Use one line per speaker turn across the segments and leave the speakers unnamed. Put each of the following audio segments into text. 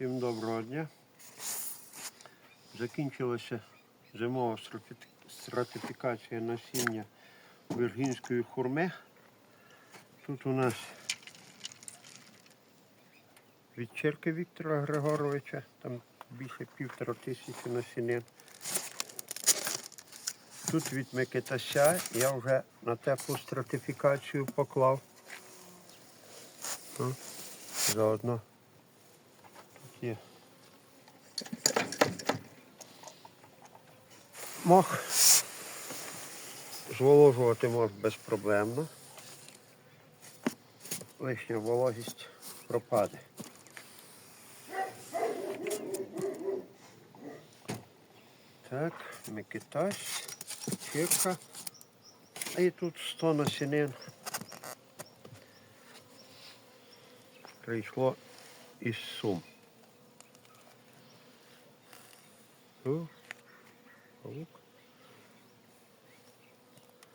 Всім доброго дня. Закінчилася зимова стратифікація насіння віргінської хурми. Тут у нас від черки Віктора Григоровича, там більше півтора тисячі насінин. Тут від Микитася я вже на теплу стратифікацію поклав. Заодно тут є мох. Зволожувати можна безпроблемно. Лишня вологість пропаде. Так, Микитась, Чирка. І тут 100 насінин прийшло із Сум. О, лук.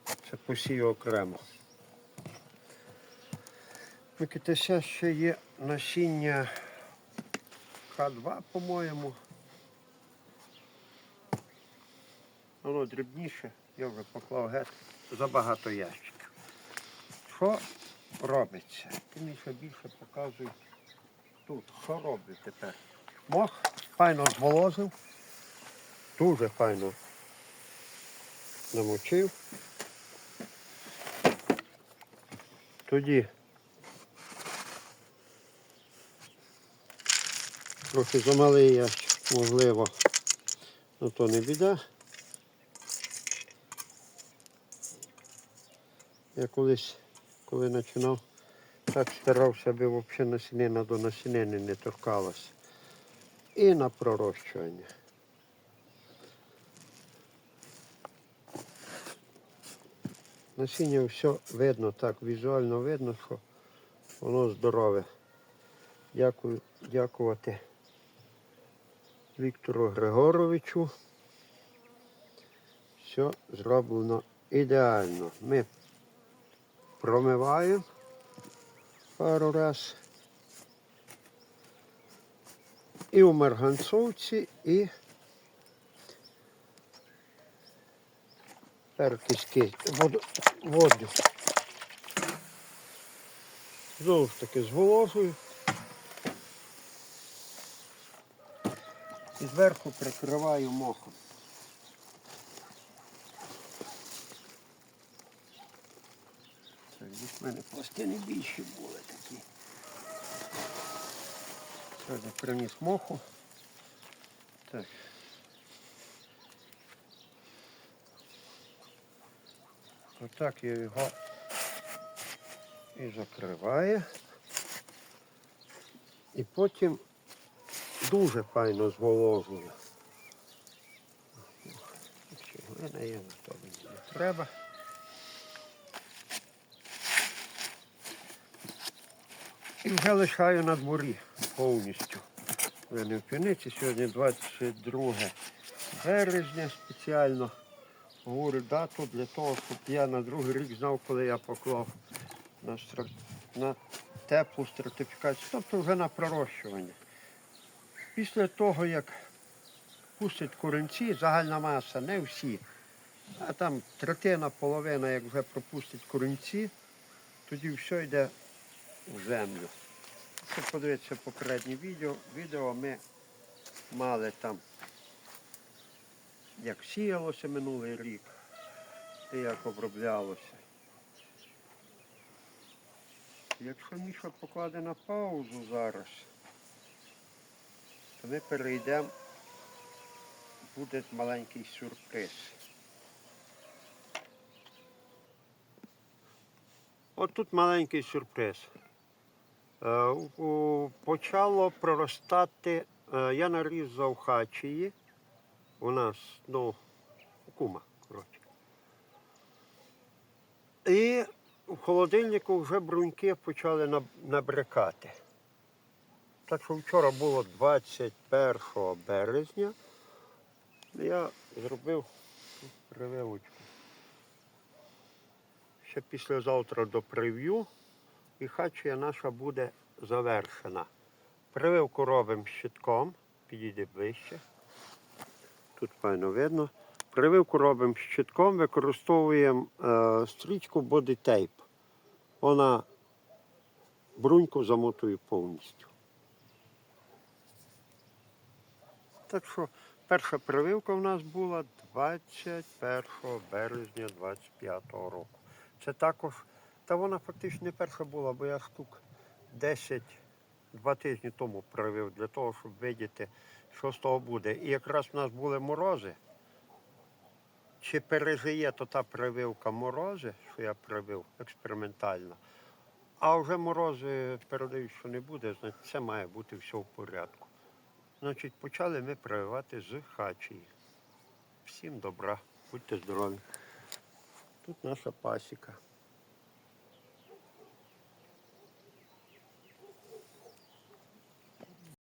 Це посію окремо. Микитася ще є насіння К2, по-моєму. Воно дрібніше, я вже поклав геть забагато ящиків. Що робиться? Ти мені ще більше показуй тут. Що роблю тепер? Мох файно зволожив, дуже файно намочив. Тоді трохи замалий ящик, можливо, але то не біда. Я колись, коли починав, так старався, аби взагалі насінина до насінини не торкалася. І на пророщування. Насіння все видно, так, візуально видно, що воно здорове. Дякую, дякувати Віктору Григоровичу. Все зроблено ідеально. Ми промиваємо пару раз. І у марганцовці, і перкиськи воду, воду. Знову ж таки зволожую. І зверху прикриваю мохом. Так, десь в мене пластини більші були такі. Сьогодні приніс моху. Так. Отак я його і закриваю. І потім дуже файно зволожую. Ще глина є, то мені не треба. І вже лишаю на дворі повністю. Ви не в півниці, сьогодні 22 березня спеціально. Говорю дату для того, щоб я на другий рік знав, коли я поклав на, стра- на теплу стратифікацію, тобто вже на пророщування. Після того, як пустять корінці, загальна маса, не всі, а там третина, половина, як вже пропустять корінці, тоді все йде в землю. Якщо подивитися попереднє відео, відео ми мали там, як сіялося минулий рік і як оброблялося. Якщо Міша покладе на паузу зараз, то ми перейдемо, буде маленький сюрприз. От тут маленький сюрприз. Е, Почало проростати, е, я нарізав хачії. У нас, ну, кума, коротше. І в холодильнику вже бруньки почали наб- набрякати. Так що вчора було 21 березня. Я зробив прививочку. Ще післязавтра до прев'ю і хачія наша буде завершена. Прививку робимо щитком, підійде ближче. Тут файно видно. Прививку робимо щитком, використовуємо е, стрічку бодитейп. Вона бруньку замотує повністю. Так що перша прививка в нас була 21 березня 25 року. Це також, та вона фактично не перша була, бо я штук 10 два тижні тому привив для того, щоб видіти, що з того буде. І якраз в нас були морози. Чи пережиє то та прививка морози, що я привив експериментально, а вже морози передають, що не буде, значить це має бути все в порядку. Значить, почали ми прививати з хачії. Всім добра, будьте здорові. Тут наша пасіка.